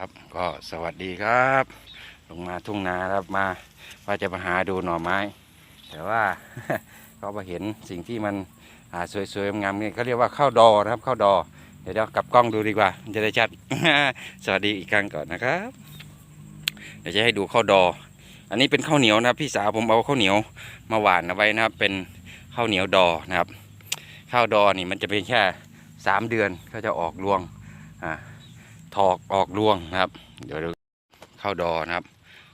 ครับก็สวัสดีครับ ลงมาทุ่งนาครับมาว่าจะมาหาดูหน่อไม้ แต่ว่าก็มาเห็นสิ่งที่มันสวยๆงามๆนี่เขาเรียกว่าข้าวดอนะครับข้าวดอ เดี๋ยวเดี๋ยวกลับกล้องดูดีกว่า จะได้ชัด สวัสดีอีกครั้งก่อนนะครับ เดี๋ยวจะให้ดูข้าวดอ อันนี้เป็นข้าวเหนียวนะครับ พี่สาวผมเอาข้าวเหนียวมาหวานเอาไว้นะครับ เป็นข้าวเหนียวดอนะครับ ข้าวดอนี่มันจะเป็นแค่สามเดือนก็จะออกรวงอ่า ถอกออกรวงนะครับ เดี๋ยวดูเข้าดอนะครับ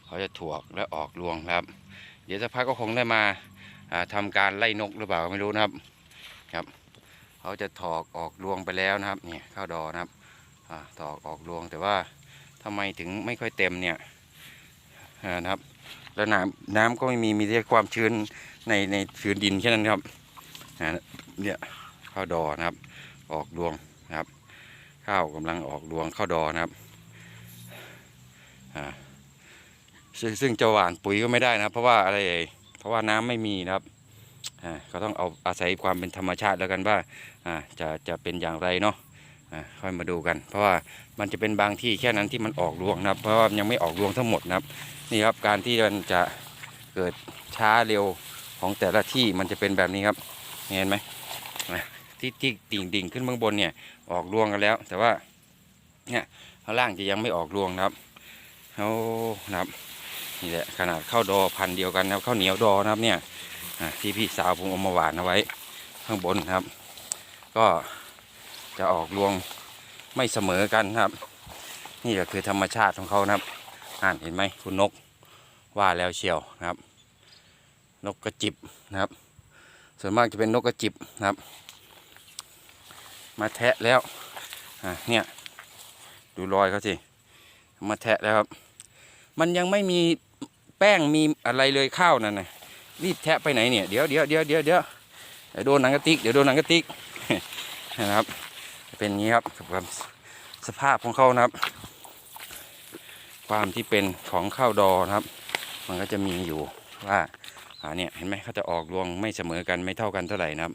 เขาจะถวกและออกรวงครับ เดี๋ยวสักพักก็คงได้มาอ่าทำการไล่นกหรือเปล่าไม่รู้นะครับครับเขาจะถอกออกรวงไปแล้วนะครับเนี่ยเข้าดอนะครับถอกออกรวงแต่ว่าทำไมถึงไม่ค่อยเต็มเนี่ยนะครับแล้วน้ำน้ำก็ไม่มีมีแต่ความชื้นในในชื้นดินแค่นั้นครับเนี่ยเข้าดอนะครับ ออกรวง ข้าวกำลังออกรวงข้าวดอนะครับซึ่งซึ่งจะหว่านปุ๋ยก็ไม่ได้นะครับ เพราะว่าอะไรเอ่ยเพราะว่าน้ำไม่มีนะครับก็ต้องเอาอาศัยความเป็นธรรมชาติแล้วกันว่าจะจะเป็นอย่างไรเนาะค่อยมาดูกัน เพราะว่ามันจะเป็นบางที่แค่นั้นที่มันออกรวงนะครับ เพราะว่ายังไม่ออกรวงทั้งหมดนะครับ นี่ครับการที่มันจะเกิดช้าเร็วของแต่ละที่มันจะเป็นแบบนี้ครับเห็นไหม ที่ที่ดิ่งดิ่งขึ้นเบื้องบนเนี่ยออกรวงกันแล้ว แต่ว่าเนี่ยข้างล่างจะยังไม่ออกรวงนะครับเขานะครับนี่แหละขนาดข้าวดอพันเดียวกันนะครับข้าวเหนียวดอนะครับเนี่ยที่พี่สาวผมเอามาหวานเอาไว้ ข้างบนครับ ก็จะออกรวงไม่เสมอกันครับ นี่ก็คือธรรมชาติของเขานะครับอ่านเห็นไหมคุณนกว่าแล้วเชียวนะครับ นกกระจิบนะครับ ส่วนมากจะเป็นนกกระจิบนะครับ มาแทะแล้วอะเนี่ยดูรอยเขาสิมาแทะแล้วครับ มันยังไม่มีแป้งมีอะไรเลยข้าวนั่นนะรีบแทะไปไหนเนี่ยเดี๋ยวเดี๋ยวเดี๋ยวเดี๋ยวเดี๋ยวเดี๋ยวโดนหนังกระติกเดี๋ยวโดนหนังกระติกนะครับ เป็นอย่างนี้ครับกับความสภาพของเขานะครับ ความที่เป็นของข้าวดอนะครับ มันก็จะมีอยู่ว่าอ่าเนี่ยเห็นไหมเขาจะออกรวงไม่เสมอกันไม่เท่ากันเท่าไหร่นะครับ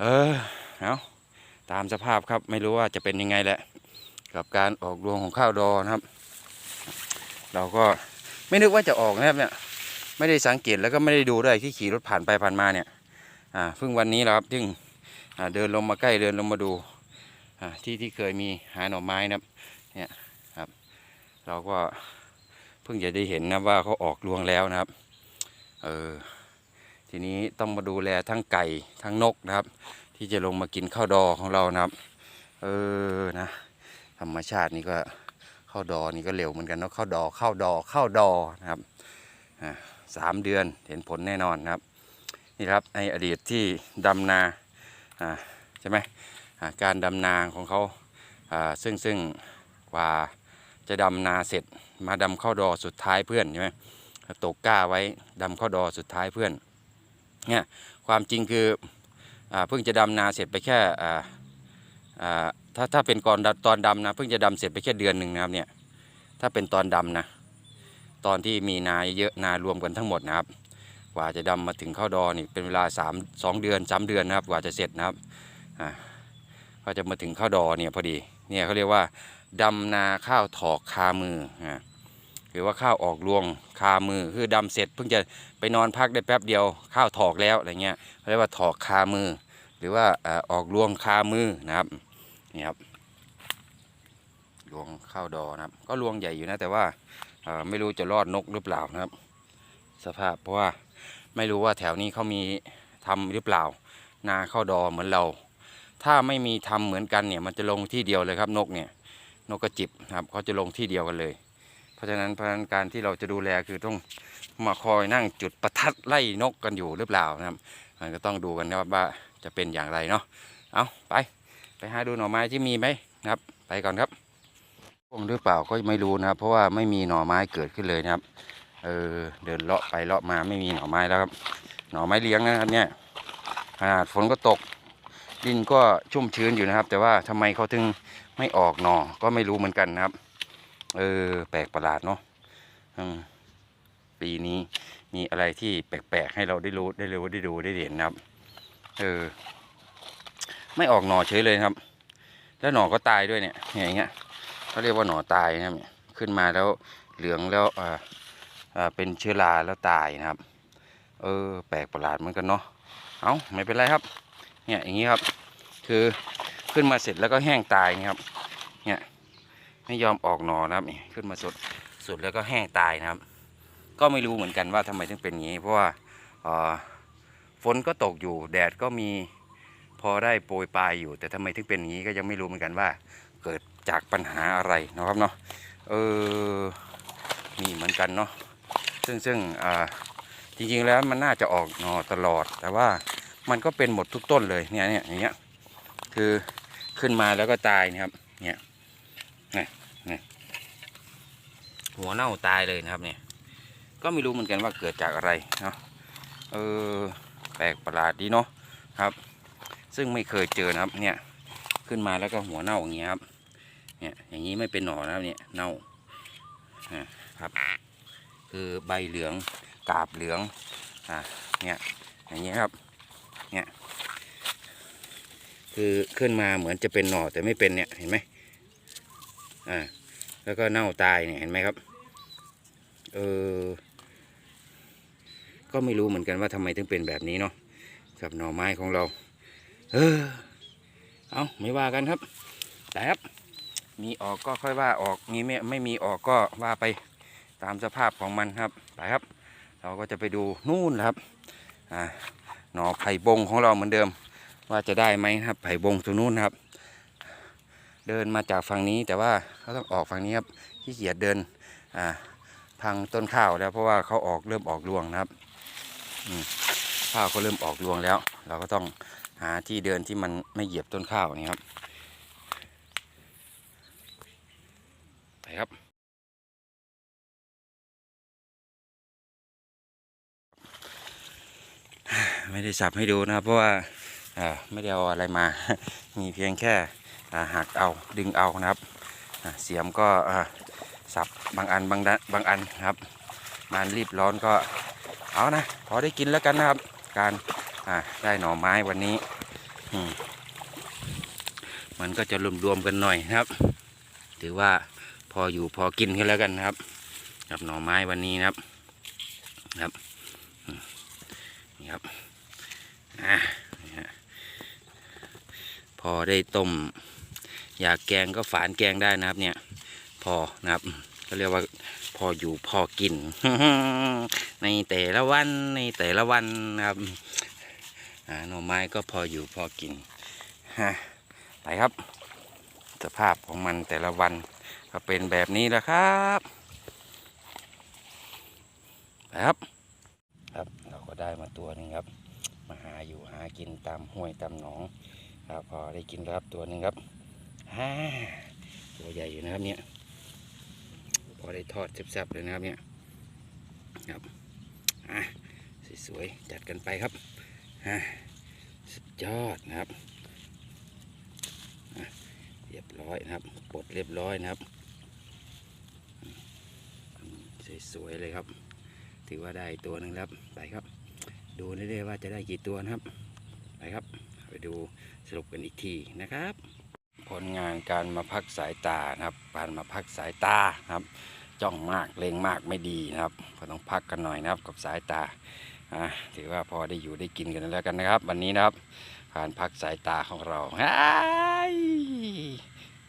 เออเอา ตามสภาพครับไม่รู้ว่าจะเป็นยังไงแหละ กับการออกรวงของข้าวดอนะครับ เราก็ไม่นึกว่าจะออกนะครับเนี่ยไม่ได้สังเกตแล้วก็ไม่ได้ดูด้วยที่ขี่รถผ่านไปผ่านมาเนี่ยอ่าเพิ่งวันนี้แหละครับซึ่งเดินลงมาใกล้เดินลงมาดูที่ที่เคยมีหาหน่อไม้นะครับเนี่ยครับ เราก็เพิ่งจะได้เห็นนะว่าเขาออกรวงแล้วนะครับเออทีนี้ต้องมาดูแลทั้งไก่ทั้งนกนะครับ ที่จะลงมากินข้าวดอของเรานะครับ เออนะธรรมชาตินี่ก็ข้าวดอนี่ก็เร็วเหมือนกันเนาะข้าวดอข้าวดอข้าวดอนะครับสามเดือนเห็นผลแน่นอนนะครับ นี่ครับในอดีตที่ดำนาอ่าใช่ไหมการดำนาของเขาอ่าซึ่งซึ่งกว่าจะดำนาเสร็จมาดำข้าวดอสุดท้ายเพื่อนใช่ไหมตกก้าไว้ดำข้าวดอสุดท้ายเพื่อนเนี่ยความจริงคือ เพิ่งจะดำนาเสร็จไปแค่ถ้าถ้าเป็นก่อนตอนดำนะเพิ่งจะดำเสร็จไปแค่เดือนหนึ่งนะครับเนี่ยถ้าเป็นตอนดำนะตอนที่มีนาเยอะนารวมกันทั้งหมดนะครับ กว่าจะดำมาถึงเข้าดอนี่เป็นเวลาสามสองเดือนสามเดือนนะครับ กว่าจะเสร็จนะครับก็จะมาถึงข้าวดอเนี่ยพอดีเนี่ยเขาเรียกว่าดำนาข้าวถอกคามืออ่า หรือว่าข้าวออกรวงคามือคือดำเสร็จเพิ่งจะไปนอนพักได้แป๊บเดียวข้าวถอกแล้วอะไรเงี้ยเรียกว่าถอกคามือ หรือว่าเอ่อออกรวงคามือนะครับนี่ครับรวงข้าวดอนะครับ ก็รวงใหญ่อยู่นะแต่ว่าไม่รู้จะรอดนกหรือเปล่านะครับ สภาพเพราะว่าไม่รู้ว่าแถวนี้เขามีทำหรือเปล่า นาข้าวดอเหมือนเรา ถ้าไม่มีทำเหมือนกันเนี่ยมันจะลงที่เดียวเลยครับนกเนี่ยนกกระจิบนะครับเขาจะลงที่เดียวกันเลย เพราะฉะนั้นเพราะฉะนั้นการที่เราจะดูแลคือต้องมาคอยนั่งจุดประทัดไล่นกกันอยู่หรือเปล่านะครับมันก็ต้องดูกันนะครับว่าจะเป็นอย่างไรเนาะเอาไป ไปหาดูหน่อไม้ที่มีไหมนะครับ ไปก่อนครับคงหรือเปล่าก็ไม่รู้นะครับ เพราะว่าไม่มีหน่อไม้เกิดขึ้นเลยนะครับ เออเดินเลาะไปเลาะมาไม่มีหน่อไม้แล้วครับ หน่อไม้เลี้ยงนะครับเนี่ยขนาดฝนก็ตก ดินก็ชุ่มชื้นอยู่นะครับ แต่ว่าทำไมเขาถึงไม่ออกหน่อก็ไม่รู้เหมือนกันนะครับ เออ แปลกประหลาดเนาะปีนี้มีอะไรที่แปลกๆ ให้เราได้รู้ได้รู้ได้ดูได้เห็นนะครับ เออ ไม่ออกหน่อเฉยเลยครับ แล้วหน่อก็ตายด้วยเนี่ย อย่างเงี้ยเขาเรียกว่าหน่อตายนะครับขึ้นมาแล้วเหลืองแล้วอ่าอ่าเป็นเชื้อราแล้วตายนะครับ เออ แปลกประหลาดเหมือนกันเนาะเอาไม่เป็นไรครับ เนี่ยอย่างนี้ครับ คือขึ้นมาเสร็จแล้วก็แห้งตายนะครับ เนี่ย ไม่ยอมออกหนอนะครับนี่ขึ้นมาสดสุดแล้วก็แห้งตายนะครับ ก็ไม่รู้เหมือนกันว่าทำไมถึงเป็นอย่างนี้ เพราะว่าฝนก็ตกอยู่แดดก็มีพอได้โปรยปลายอยู่ แต่ทำไมถึงเป็นอย่างนี้ก็ยังไม่รู้เหมือนกันว่า เกิดจากปัญหาอะไรนะครับเนาะเออมีเหมือนกันเนาะซึ่งซึ่งอ่าจริงๆแล้วมันน่าจะออกหนอตลอด แต่ว่ามันก็เป็นหมดทุกต้นเลยเนี่ยเนี่ยอย่างเงี้ยคือขึ้นมาแล้วก็ตายนะครับเนี่ยเนี่ยเนี่ย หัวเน่าตายเลยนะครับเนี่ย ก็ไม่รู้เหมือนกันว่าเกิดจากอะไรเนาะ เออแปลกประหลาดดีเนาะครับ ซึ่งไม่เคยเจอนะครับเนี่ยขึ้นมาแล้วก็หัวเน่าอย่างเงี้ยครับ เนี่ยอย่างนี้ไม่เป็นหนอนนะครับเนี่ยเน่านะครับ คือใบเหลืองกาบเหลืองอ่าเนี่ยอย่างเงี้ยครับเนี่ยคือขึ้นมาเหมือนจะเป็นหน่อแต่ไม่เป็นเนี่ยเห็นไหมอ่าแล้วก็เน่าตายเนี่ยเห็นไหมครับ เออ ก็ไม่รู้เหมือนกันว่าทำไมถึงเป็นแบบนี้เนาะกับหน่อไม้ของเรา เออ เอาไม่ว่ากันครับแต่ครับ มีออกก็ค่อยว่าออกมีไม่ไม่มีออกก็ว่าไปตามสภาพของมันครับไปครับ เราก็จะไปดูนู่นครับอ่าหน่อไผ่บงของเราเหมือนเดิม ว่าจะได้ไหมครับไผ่บงตรงนู้นครับ เดินมาจากฝั่งนี้แต่ว่าเขาต้องออกฝั่งนี้ครับขี้เกียจเดินอ่า พังต้นข้าวแล้วเพราะว่าเขาออกเริ่มออกรวงนะครับข้าวก็เริ่มออกรวงแล้ว เราก็ต้องหาที่เดินที่มันไม่เหยียบต้นข้าวนี่ครับไปครับไม่ได้สับให้ดูนะครับ เพราะว่าไม่ได้เอาอะไรมา มีเพียงแค่หักเอาดึงเอานะครับเสียมก็ สับบางอันบางดะบางอันครับมานรีบร้อนก็เอานะพอได้กินแล้วกันนะครับ การได้หน่อไม้วันนี้มันก็จะรวมๆกันหน่อยนะครับ ถือว่าพออยู่พอกินกันแล้วกันนะครับ กับหน่อไม้วันนี้นะครับครับนี่ครับอะพอได้ต้มอยากแกงก็ฝานแกงได้นะครับเนี่ย พอนะครับก็เรียกว่าพออยู่พอกิน ในแต่ละวันในแต่ละวันนะครับหน่อไม้ก็พออยู่พอกินฮะไปครับ สภาพของมันแต่ละวันก็เป็นแบบนี้แหละครับไปครับ ครับเราก็ได้มาตัวหนึงครับ มาหาอยู่หากินตามห้วยตามหนองครับพอได้กินแล้วครับตัวหนึ่งครับฮ่าตัวใหญ่อยู่นะครับเนี่ย อได้ทอดแซ่บๆเลยนะครับเนี่ยครับอะสวยๆจัดกันไปครับอะสุดยอดนะครับเรียบร้อยนะครับปลดเรียบร้อยนะครับ สวยๆเลยครับ ถือว่าได้ตัวหนึ่งแล้วไปครับ ดูเรื่อยๆว่าจะได้กี่ตัวนะครับไปครับไปดูสรุปกันอีกทีนะครับ ผลงานการมาพักสายตานะครับการมาพักสายตานะครับ จ้องมากเล็งมากไม่ดีนะครับ ก็ต้องพักกันหน่อยนะครับกับสายตาถือว่าพอได้อยู่ได้กินกันแล้วกันนะครับ วันนี้นะครับการพักสายตาของเรา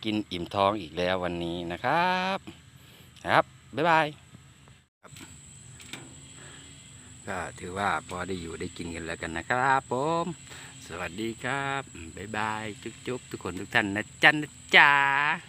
กินอิ่มท้องอีกแล้ววันนี้นะครับครับบ๊ายบายก็ถือว่าพอได้อยู่ได้กินกันแล้วกันนะครับผมสวัสดีครับบ๊ายบายจุ๊บๆทุกคนทุกท่านนะจ๊ะนะจ๊ะ